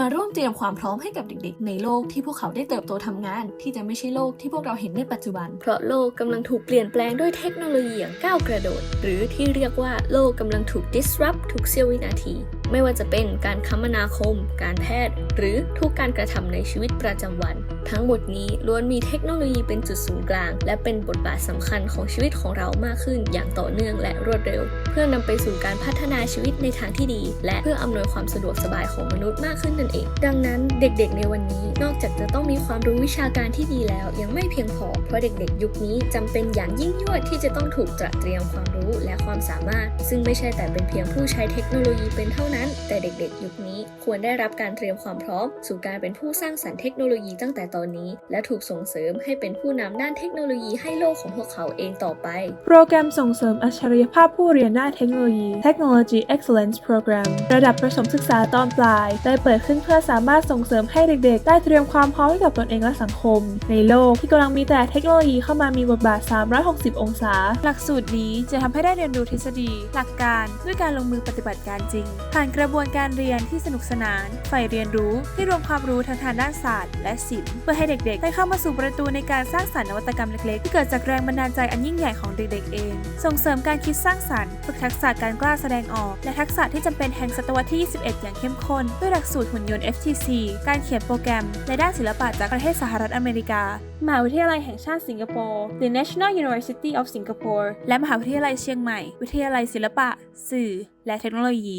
มาร่วมเตรียมความพร้อมให้กับเด็กๆ ในโลกที่พวกเขาได้เติบโตทำงาน ที่จะไม่ใช่โลกที่พวกเราเห็นในปัจจุบัน เพราะโลกกำลังถูกเปลี่ยนแปลงด้วยเทคโนโลยีอย่างก้าวกระโดด หรือที่เรียกว่าโลกกำลังถูก disrupt ทุกเสี้ยววินาที ไม่ว่าจะเป็นการคมนาคม การแพทย์ หรือทุกการกระทำในชีวิตประจำวัน ทั้งหมดนี้ล้วนมีเทคโนโลยีเป็นจุดศูนย์กลาง และเป็นบทบาทสำคัญของชีวิตของเรามากขึ้นอย่างต่อเนื่องและรวดเร็ว เพื่อนำไปสู่การพัฒนาชีวิตในทางที่ดี และเพื่ออำนวยความสะดวกสบายของมนุษย์มากขึ้นนั่นเอง ดังนั้นเด็กๆ ในวันนี้นอกจากจะต้องมีความรู้วิชาการที่ดีแล้ว ยังไม่เพียงพอเพราะเด็กๆ ยุคนี้จำเป็นอย่างยิ่งยวดที่จะต้องถูกตระเตรียมความ รู้และความสามารถ ซึ่งไม่ใช่แต่เป็นเพียงผู้ใช้เทคโนโลยีเป็นเท่านั้น แต่เด็กๆ ยุคนี้ควรได้รับการเตรียมความพร้อม สู่การเป็นผู้สร้างสรรค์เทคโนโลยีตั้งแต่ตอนนี้ และถูกส่งเสริมให้เป็นผู้นำด้านเทคโนโลยีให้โลกของพวกเขาเองต่อไป โปรแกรมส่งเสริมอัจฉริยภาพผู้เรียนด้านเทคโนโลยี Technology Excellence Program ระดับประถมศึกษาตอนปลาย ได้เปิดขึ้นเพื่อสามารถส่งเสริมให้เด็กๆ ได้เตรียมความพร้อมให้กับตนเองและสังคม ในโลกที่กำลังมีแต่เทคโนโลยีเข้ามามีบทบาท 360 องศา หลักสูตรนี้จะทำให้ได้เรียนรู้ทฤษฎี หลักการด้วยการลงมือปฏิบัติการจริง ผ่านกระบวนการเรียนที่สนุกสนานใฝ่เรียนรู้ที่รวมความรู้ทั้งทางด้านศาสตร์ และศิลป์เพื่อให้เด็กๆ ได้เข้ามาสู่ประตูในการสร้างสรรค์นวัตกรรมเล็กๆ ที่เกิดจากแรงบันดาลใจอันยิ่งใหญ่ของเด็กๆเอง ส่งเสริมการคิดสร้างสรรค์ฝึกทักษะการกล้าแสดงออก และทักษะที่จำเป็นแห่งศตวรรษที่ 21 อย่างเข้มข้นด้วยหลักสูตรหุ่นยนต์ FTC การเขียนโปรแกรม และด้านศิลปะจากประเทศสหรัฐอเมริกามหาวิทยาลัยแห่งชาติสิงคโปร์ The National University of Singapore และมหาวิทยาลัยเชียงใหม่ วิทยาลัยศิลปะ สื่อ และเทคโนโลยี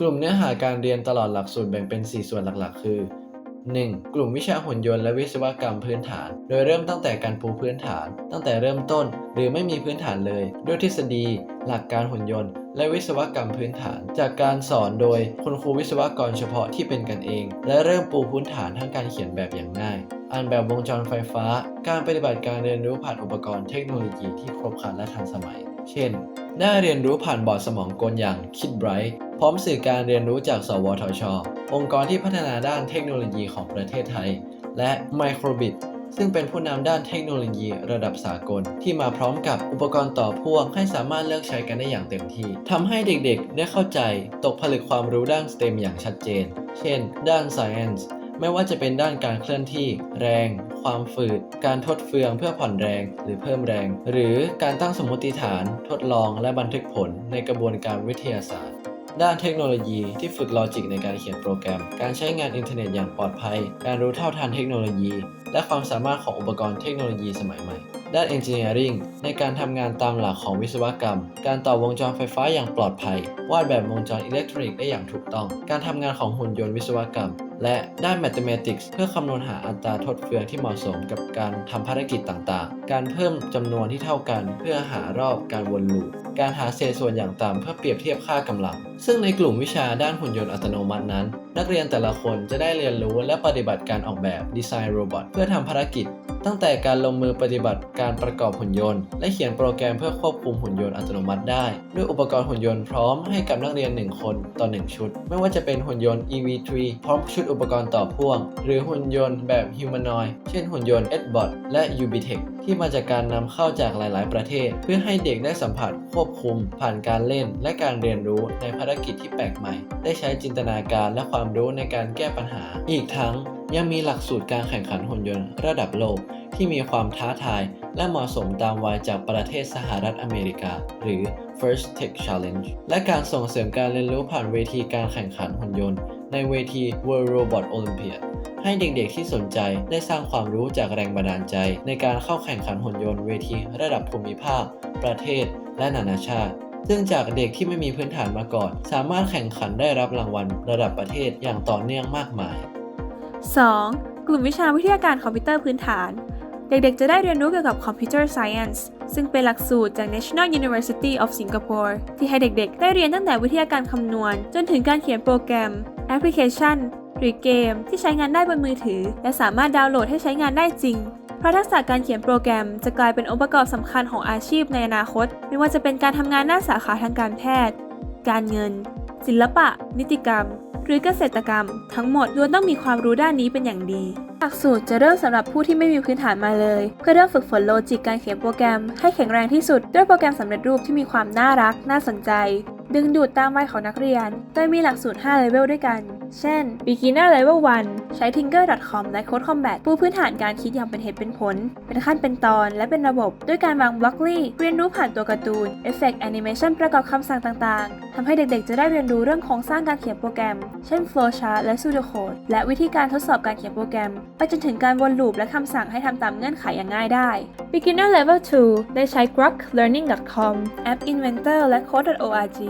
กลุ่มเนื้อหาการเรียนตลอดหลักสูตรแบ่งเป็น 4 ส่วนหลักๆ คือ 1. กลุ่มวิชาหุ่นยนต์และวิศวกรรมพื้นฐาน โดยเริ่มตั้งแต่การปูพื้นฐาน ตั้งแต่เริ่มต้น หรือไม่มีพื้นฐานเลย ด้วยทฤษฎี หลักการหุ่นยนต์ และวิศวกรรมพื้นฐาน จากการสอนโดยคุณครูวิศวกรเฉพาะที่เป็นกันเอง และเริ่มปูพื้นฐานทั้งการเขียนแบบอย่างง่ายอ่านแบบวงจรไฟฟ้า การปฏิบัติการเรียนรู้ผ่านอุปกรณ์เทคโนโลยีที่ครบครันและทันสมัย เช่นได้าเรียนรู้ผ่านบอร์ดสมองกลอย่าง KidBright พร้อมสื่อการเรียนรู้จาก สวทช องค์กรที่พัฒนาด้านเทคโนโลยีของประเทศไทย และ Microbit ซึ่งเป็นผู้นำด้านเทคโนโลยีระดับสากล ที่มาพร้อมกับอุปกรณ์ต่อพ่วงให้สามารถเลือกใช้กันได้อย่างเต็มที่ทำให้เด็กๆ ได้เข้าใจตกผลึกความรู้ด้าน STEM อย่างชัดเจน เช่น ด้าน Science ไม่ว่าจะเป็นด้านการเคลื่อนที่ แรง ความฝืด การทดเฟืองเพื่อผ่อนแรงหรือเพิ่มแรง หรือการตั้งสมมติฐาน ทดลองและบันทึกผลในกระบวนการวิทยาศาสตร์ ด้านเทคโนโลยีที่ฝึกลอจิกในการเขียนโปรแกรม การใช้งานอินเทอร์เน็ตอย่างปลอดภัย การรู้เท่าทันเทคโนโลยี และความสามารถของอุปกรณ์เทคโนโลยีสมัยใหม่ ด้าน Engineering ในการทำงานตามหลักของวิศวกรรม การต่อวงจรไฟฟ้าอย่างปลอดภัย วาดแบบวงจรอิเล็กทรอนิกส์ได้อย่างถูกต้อง การทำงานของหุ่นยนต์วิศวกรรม และด้าน Mathematics เพื่อคำนวณหาอัตราทดเฟืองที่เหมาะสมกับการทำภารกิจต่างๆ การเพิ่มจำนวนที่เท่ากัน เพื่อหารอบการวนลูป การหาเศษส่วนอย่างต่ำเพื่อเปรียบเทียบค่ากำลัง ซึ่งในกลุ่มวิชาด้านหุ่นยนต์อัตโนมัตินั้น นักเรียนแต่ละคนจะได้เรียนรู้และปฏิบัติการออกแบบดีไซน์โรบอทเพื่อทำภารกิจ ตั้งแต่การลงมือปฏิบัติการประกอบหุ่นยนต์ และเขียนโปรแกรมเพื่อควบคุมหุ่นยนต์อัตโนมัติได้ ด้วยอุปกรณ์หุ่นยนต์พร้อมให้กับนักเรียน 1 คนต่อ 1 ชุด ไม่ว่าจะเป็นหุ่นยนต์ EV3 พร้อมชุดอุปกรณ์ต่อพ่วง หรือหุ่นยนต์แบบ Humanoid เช่นหุ่นยนต์ Edbot และ Ubitech ที่มาจากการนำเข้าจากหลาย ๆ ประเทศ เพื่อให้เด็กได้สัมผัสควบคุม ผ่านการเล่น และการเรียนรู้ในภารกิจที่แปลกใหม่ ได้ใช้จินตนาการและความรู้ในการแก้ปัญหา อีกทั้ง ยังมีหลักสูตรการแข่งขันหุ่นยนต์ระดับโลกที่มีความท้าทายและเหมาะสมตามวัยจากประเทศสหรัฐอเมริกา หรือ First Tech Challenge และการส่งเสริมการเรียนรู้ผ่านเวทีการแข่งขันหุ่นยนต์ ในเวที World Robot Olympiad ให้เด็กๆที่สนใจได้สร้างความรู้จากแรงบันดาลใจ ในการเข้าแข่งขันหุ่นยนต์เวทีระดับภูมิภาค ประเทศ และนานาชาติ ซึ่งจากเด็กที่ไม่มีพื้นฐานมาก่อน สามารถแข่งขันได้รับรางวัลระดับประเทศอย่างต่อเนื่องมากมาย 2. กลุ่มวิชาวิทยาการคอมพิวเตอร์พื้นฐาน เด็กๆ จะได้เรียนรู้เกี่ยวกับ Computer Science ซึ่งเป็นหลักสูตรจาก National University of Singapore ที่ให้เด็กๆ ได้เรียนตั้งแต่วิทยาการคำนวณ จนถึงการเขียนโปรแกรม แอปพลิเคชัน หรือเกม ที่ใช้งานได้บนมือถือ และสามารถดาวน์โหลดให้ใช้งานได้จริงเพราะทักษะการเขียนโปรแกรมจะกลายเป็นองค์ประกอบสำคัญของอาชีพในอนาคต ไม่ว่าจะเป็นการทำงานหน้าสาขาทางการแพทย์ การเงิน ศิลปะ นิติกรรม หรือเกษตรกรรม ทั้งหมดล้วนต้องมีความรู้ด้านนี้เป็นอย่างดีหลักสูตรจะเริ่มสำหรับผู้ที่ไม่มีพื้นฐานมาเลย เพื่อเริ่มฝึกฝนโลจิกการเขียนโปรแกรม ให้แข็งแรงที่สุดด้วยโปรแกรมสำเร็จรูปที่มีความน่ารัก น่าสนใจ ดึงดูดตามวัยของนักเรียน โดยมีหลักสูตร 5 เลเวลด้วยกัน เช่น Beginner Level 1 ใช้ Tinker.com และ Code Combat ปูพื้นฐานการคิดอย่างเป็นเหตุเป็นผล เป็นขั้นเป็นตอนและเป็นระบบ ด้วยการวางบล็อกลี่เรียนรู้ผ่านตัวการ์ตูนเอฟเฟกต์แอนิเมชันประกอบคำสั่งต่างๆทำให้เด็กๆ จะได้เรียนรู้เรื่องโครงสร้างการเขียนโปรแกรม เช่น flowchart และ pseudocode และวิธีการทดสอบการเขียนโปรแกรม ไปจนถึงการวนลูปและคำสั่งให้ทำตามเงื่อนไขอย่างง่ายได้ Beginner Level 2 ได้ใช้ groklearning.com แอป Inventor และ code.org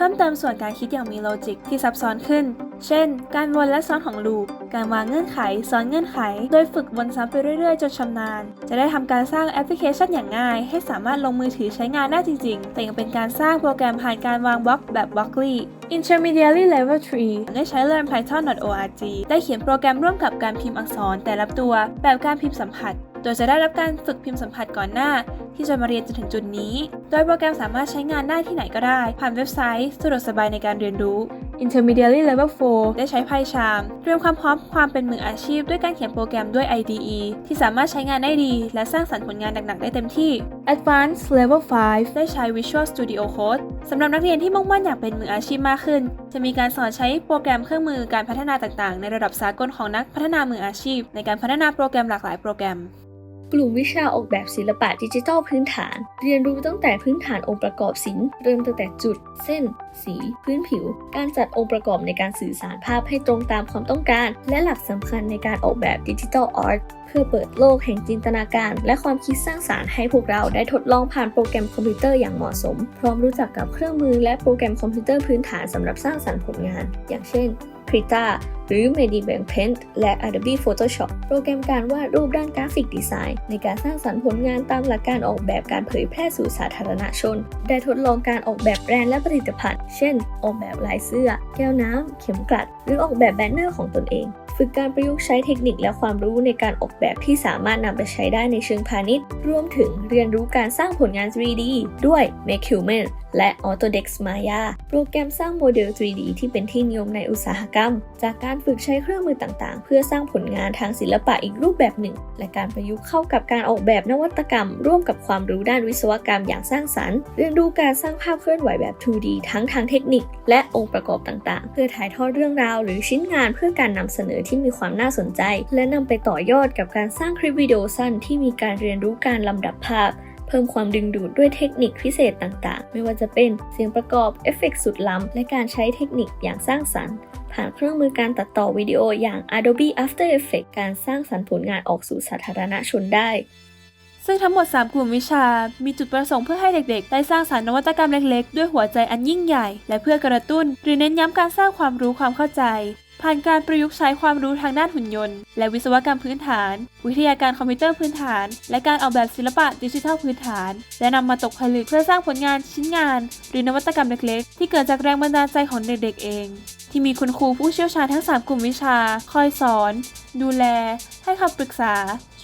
เพิ่มเติมส่วนการคิดอย่างมีโลจิกที่ซับซ้อนขึ้น เช่น การวนและซ้อนของลูป การวางเงื่อนไข ซ้อนเงื่อนไข โดยฝึกวนซ้ำไปเรื่อยๆ จนชำนาญ จะได้ทำการสร้างแอปพลิเคชันอย่างง่าย ให้สามารถลงมือถือใช้งานได้จริง ๆ แต่ยังเป็นการสร้างโปรแกรมผ่านการวางบล็อกแบบ Blockly Intermediary Level 3 ได้ใช้ learnpython.org ได้เขียนโปรแกรมร่วมกับการพิมพ์อักษรแต่ละตัว แบบการพิมพ์สัมผัสโดยจะได้รับการฝึกพิมพ์สัมผัสก่อนหน้า ที่จะมาเรียนจนถึงจุดนี้ โดยโปรแกรมสามารถใช้งานได้ที่ไหนก็ได้ ผ่านเว็บไซต์สะดวกสบายในการเรียนรู้ Intermediary Level 4 ได้ใช้ PyCharm เตรียมความพร้อมความเป็นมืออาชีพ ด้วยการเขียนโปรแกรมด้วย IDE ที่สามารถใช้งานได้ดี และสร้างสรรค์ผลงานหนัก ๆ ได้เต็มที่ Advanced Level 5 ได้ใช้ Visual Studio Code สำหรับนักเรียนที่มุ่งมั่นอยากเป็นมืออาชีพมากขึ้น จะมีการสอนใช้โปรแกรมเครื่องมือการพัฒนาต่าง ๆ ในระดับสากลของนักพัฒนามืออาชีพ ในการพัฒนาโปรแกรมหลากหลายโปรแกรม กลุ่มวิชาออกแบบศิลปะดิจิทัลพื้นฐาน เรียนรู้ตั้งแต่พื้นฐานองค์ประกอบศิลป์เริ่มตั้งแต่จุด เส้น สี พื้นผิว การจัดองค์ประกอบในการสื่อสารภาพให้ตรงตามความต้องการ และหลักสำคัญในการออกแบบดิจิทัลอาร์ตเพื่อเปิดโลกแห่งจินตนาการ และความคิดสร้างสารรค์ให้พวกเราได้ทดลองผ่านโปรแกรมคอมพิวเตอร์อย่างเหมาะสม พร้อมรู้จักกับเครื่องมือและโปรแกรมคอมพิวเตอร์พื้นฐานสำหรับสร้างสรรค์ผลงาน อย่างเช่น Krita หรือ Medibank Paint และ Adobe Photoshop โปรแกรมการวาดรูปด้านกราฟิกดีไซน์ ในการสร้างสรรค์ผลงานตามหลักการออกแบบการเผยแพร่สู่สาธารณชน ได้ทดลองการออกแบบแบรนด์และผลิตภัณฑ์ เช่น ออกแบบลายเสื้อ แก้วน้ำ เข็มกลัด หรือออกแบบแบนเนอร์ของตนเอง ฝึกการประยุกต์ใช้เทคนิคและความรู้ในการออกแบบที่สามารถนำไปใช้ได้ในเชิงพาณิชย์ รวมถึงเรียนรู้การสร้างผลงาน 3D ด้วย Make Human และ Autodesk Maya โปรแกรมสร้างโมเดล 3D ที่เป็นที่นิยมในอุตสาหกรรม จากการฝึกใช้เครื่องมือต่างๆ เพื่อสร้างผลงานทางศิลปะอีกรูปแบบหนึ่ง และการประยุกต์เข้ากับการออกแบบนวัตกรรม ร่วมกับความรู้ด้านวิศวกรรมอย่างสร้างสรรค์ เรียนรู้การสร้างภาพเคลื่อนไหวแบบ 2D ทั้งทางเทคนิค และองค์ประกอบต่างๆ เพื่อถ่ายทอดเรื่องราว หรือชิ้นงานเพื่อการนำเสนอที่มีความน่าสนใจ และนำไปต่อยอดกับการสร้างคลิปวิดีโอสั้นที่มีการเรียนรู้การลำดับภาพ เพิ่มความดึงดูดด้วยเทคนิคพิเศษต่างๆ ไม่ว่าจะเป็นเสียงประกอบเอฟเฟกต์สุดล้ำ และการใช้เทคนิคอย่างสร้างสรรค์ผ่านเครื่องมือการตัดต่อวิดีโออย่าง Adobe After Effects การสร้างสรรค์ผลงานออกสู่สาธารณชนได้ ซึ่งทั้งหมด 3 กลุ่มวิชา มีจุดประสงค์เพื่อให้เด็กๆ ได้สร้างสรรค์นวัตกรรมเล็กๆ ด้วยหัวใจอันยิ่งใหญ่ และเพื่อกระตุ้น หรือเน้นย้ำการสร้างความรู้ความเข้าใจ ผ่านการประยุกต์ใช้ความรู้ทางด้านหุ่นยนต์ และวิศวกรรมพื้นฐาน วิทยาการคอมพิวเตอร์พื้นฐาน และการออกแบบศิลปะดิจิทัลพื้นฐาน และนำมาตกผลึกเพื่อสร้างผลงานชิ้นงาน หรือนวัตกรรมเล็กๆ ที่เกิดจากแรงบันดาลใจของเด็กๆเอง ที่มีคุณครูผู้เชี่ยวชาญทั้ง 3 กลุ่มวิชา คอยสอน ดูแล ให้คำปรึกษา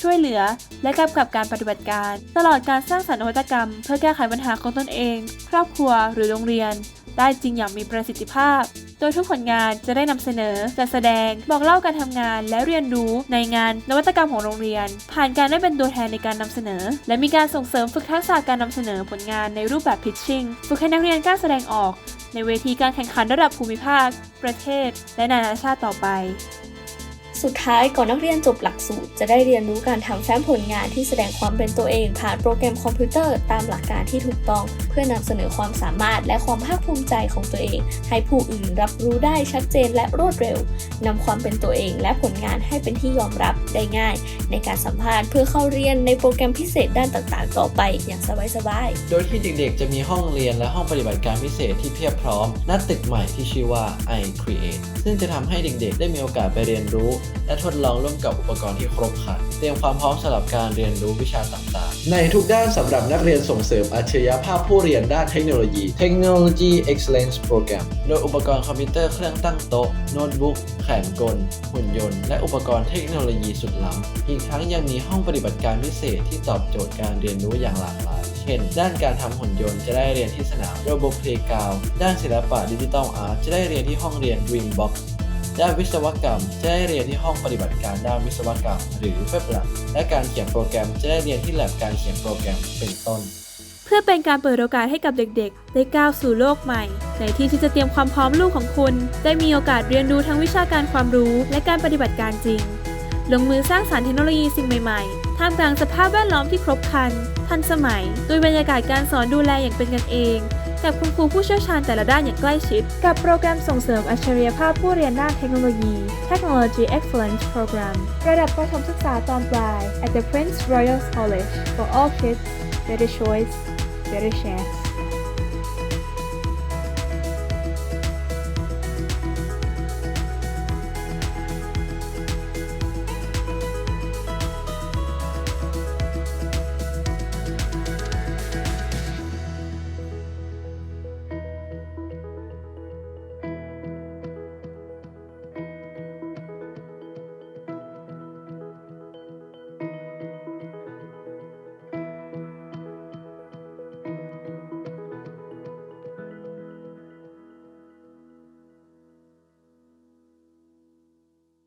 ช่วยเหลือ และกำกับการปฏิบัติการ ตลอดการสร้างสรรค์นวัตกรรม เพื่อแก้ไขปัญหาของตนเอง ครอบครัว หรือโรงเรียน ได้จริงอย่างมีประสิทธิภาพ ดยทุกผลงานจะได้นำเสนอจัดแสดงบอกเล่าการทำงานและเรียนรู้ในงานนวัตกรรมของโรงเรียน ผ่านการได้เป็นตัวแทนในการนำเสนอ และมีการส่งเสริมฝึกทักษะการนำเสนอผลงานในรูปแบบ pitching ฝึกให้นักเรียนกล้าแสดงออก ในเวทีการแข่งขันระดับภูมิภาค ประเทศ และนานาชาติต่อไป สุดท้ายก่อนนักเรียนจบหลัก สูตร จะได้เรียนรู้การทำแฟ้มผลงานที่แสดงความเป็นตัวเอง ผ่านโปรแกรมคอมพิวเตอร์ตามหลักการที่ถูกต้อง เพื่อนำเสนอความสามารถและความภาคภูมิใจของตัวเอง ให้ผู้อื่นรับรู้ได้ชัดเจนและรวดเร็วนำความเป็นตัวเองและผลงานให้เป็นที่ยอมรับได้ง่าย ในการสัมภาษณ์เพื่อเข้าเรียนในโปรแกรมพิเศษด้านต่างๆ ต่อไปอย่างสบายๆ โดยที่เด็กๆ จะมีห้องเรียนและห้องปฏิบัติการพิเศษที่เพียบพร้อมณตึกใหม่ที่ชื่อว่า iCreate ซึ่งจะทำให้เด็กๆ ได้มีโอกาสไปเรียนรู้ และทดลองร่วมกับอุปกรณ์ที่ครบครันเตรียมความพร้อมสำหรับการเรียนรู้วิชาต่างๆ ในทุกด้านสำหรับนักเรียนส่งเสริมอัจฉริยภาพผู้เรียนด้านเทคโนโลยี Technology Excellence Program โดยอุปกรณ์คอมพิวเตอร์เครื่องตั้งโต๊ะโน้ตบุ๊กแขนกล หุ่นยนต์ และอุปกรณ์เทคโนโลยีสุดล้ำ อีกทั้งยังมีห้องปฏิบัติการพิเศษที่ตอบโจทย์การเรียนรู้อย่างหลากหลาย เช่น ด้านการทำหุ่นยนต์จะได้เรียนที่สนาม Robo Playground ด้านศิลปะดิจิทัลอาร์ตจะได้เรียนที่ห้องเรียน Dreambox ด้านวิศวกรรม จะได้เรียนที่ห้องปฏิบัติการด้านวิศวกรรม หรือ FabLab และการเขียนโปรแกรมจะได้เรียนที่ Lab การเขียนโปรแกรมเป็นต้น เพื่อเป็นการเปิดโอกาสให้กับเด็กๆ ได้ก้าวสู่โลกใหม่ ในที่ที่จะเตรียมความพร้อมลูกของคุณ ได้มีโอกาสเรียนรู้ทั้งวิชาการความรู้ และการปฏิบัติการจริง ลงมือสร้างสารรค์เทคโนโลยีสิ่งใหม่ๆ ท่ามกลางสภาพแวดล้อมที่ครบครัน ทันสมัย โดยบรรยากาศการสอนดูแลอย่างเป็นกันเอง กับคุณครูผู้เชี่ยวชาญแต่ละด้านอย่างใกล้ชิด กับโปรแกรมส่งเสริมอัจฉริยภาพผู้เรียนด้านเทคโนโลยี Technology Excellence Program ระดับประถมศึกษาตอนปลาย at the Prince Royal College for all kids better choice better chance